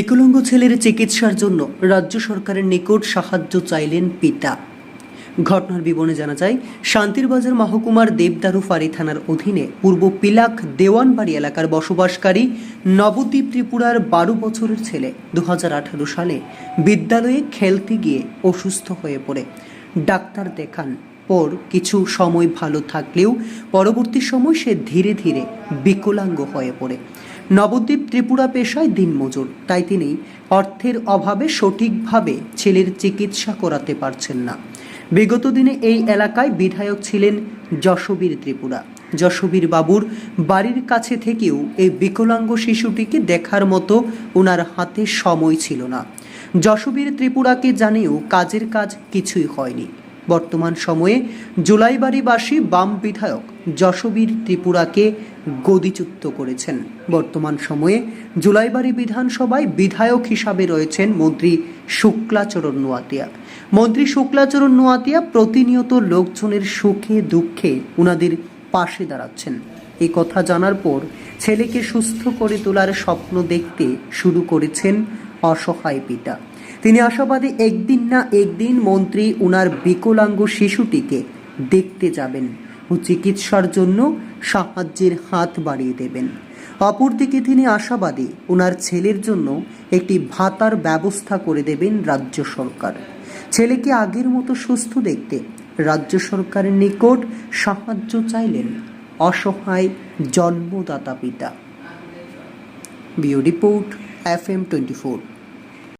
বিকলাঙ্গ ছেলের চিকিৎসার জন্য রাজ্য সরকারের নিকট সাহায্য চাইলেন পিতা। ঘটনার বিবরণে জানা যায় শান্তিরবাজার মহকুমার দেবদারু ফাঁড়ি থানার অধীনে পূর্ব পিলাক দেওয়ানবাড়ি এলাকার বসবাসকারী নবদ্বীপ ত্রিপুরার বারো বছরের ছেলে দু হাজার আঠারো সালে বিদ্যালয়ে খেলতে গিয়ে অসুস্থ হয়ে পড়ে। ডাক্তার দেখান পর কিছু সময় ভালো থাকলেও পরবর্তী সময় সে ধীরে ধীরে বিকলাঙ্গ হয়ে পড়ে। নবদ্বীপ ত্রিপুরা পেশায় দিনমজুর তাই তিনি অর্থের অভাবে সঠিকভাবে ছেলের চিকিৎসা করাতে পারছেন না। বিগত দিনে এই এলাকায় বিধায়ক ছিলেন যশবীর ত্রিপুরা। যশবীর বাবুর বাড়ির কাছে থেকেও এই বিকলাঙ্গ শিশুটিকে দেখার মতো ওনার হাতে সময় ছিল না। যশবীর ত্রিপুরাকে জানিয়েও কাজের কাজ কিছুই হয়নি। বর্তমান সময়ে জুলাইবাড়িবাসী বাম বিধায়ক যশবীর ত্রিপুরাকে গদিচ্যুত করেছেন। বর্তমান সময়ে জুলাইবাড়ি বিধানসভায় বিধায়ক হিসাবে রয়েছেন মন্ত্রী শুক্লাচরণ নোয়াতিয়া। মন্ত্রী শুক্লাচরণ নোয়াতিয়া প্রতিনিয়ত লোকজনের সুখে দুঃখে উনাদের পাশে দাঁড়াচ্ছেন। এই কথা জানার পর ছেলেকে সুস্থ করে তোলার স্বপ্ন দেখতে শুরু করেছেন অসহায় পিতা। তিনি আশাবাদী, একদিন না একদিন মন্ত্রী উনার বিকলাঙ্গ শিশুটিকে দেখতে যাবেন। ও চিকিৎসার জন্য সাহায্যের হাত বাড়িয়ে দেবেন। অপরদিকে তিনি আশাবাদী ওনার ছেলের জন্য একটি ভাতার ব্যবস্থা করে দেবেন রাজ্য সরকার। ছেলেকে আগের মতো সুস্থ দেখতে রাজ্য সরকারের নিকট সাহায্য চাইলেন অসহায় জন্মদাতা পিতা। Bio report F M twenty four.